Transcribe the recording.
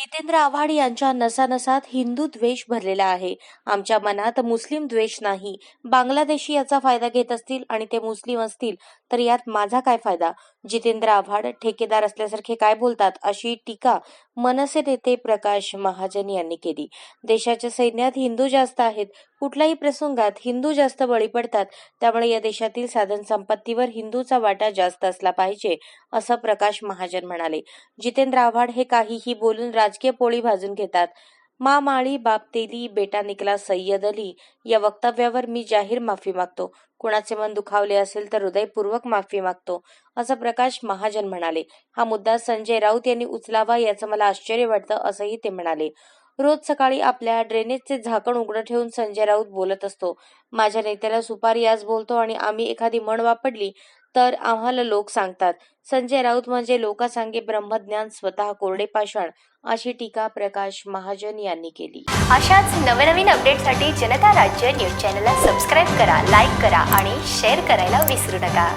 जितेंद्र आव्हाड यांच्या नसानसात हिंदू द्वेष भरलेला आहे. आमच्या मनात मुस्लिम द्वेष नाही. बांगलादेशी याचा फायदा घेत असतील आणि ते मुस्लिम असतील तर यात माझा काय फायदा? जितेंद्र आव्हाड ठेकेदार असल्यासारखे काय बोलतात? अशी टीका मनसे नेते प्रकाश महाजन यांनी केली. देशाच्या सैन्यात हिंदू जास्त आहेत. कुठल्याही प्रसंगात हिंदू जास्त बळी पडतात. त्यामुळे या देशातील साधन संपत्तीवर हिंदूचा वाटा जास्त असला पाहिजे असं प्रकाश महाजन म्हणाले. जितेंद्र आव्हाड हे काहीही बोलून राजकीय पोळी भाजून घेतात. मा माळी बाप तेली बेटा निकला सय्यद अली या वक्तव्यावर मी जाहीर माफी मागतो. कुणाचे मन दुखावले असेल तर हृदयपूर्वक माफी मागतो. असं प्रकाश महाजन म्हणाले. हा मुद्दा संजय राऊत यांनी उचलावा याचं मला आश्चर्य वाटतं असंही ते म्हणाले. रोज सकाळी आपल्या ड्रेनेजचे झाकण उघडं ठेवून संजय राऊत बोलत असतो. माझ्या नेत्याला सुपारी आज बोलतो आणि आम्ही एखादी म्हण वापरली तर आम्हाला लोक सांगतात. संजय राऊत म्हणजे लोकासांगे ब्रह्मज्ञान स्वतः कोरडे पाषाण अशी टीका प्रकाश महाजन यांनी केली. अशाच नवनवीन अपडेटसाठी जनता राज्य न्यूज चॅनलला सबस्क्राईब करा लाईक करा आणि शेअर करायला विसरू नका.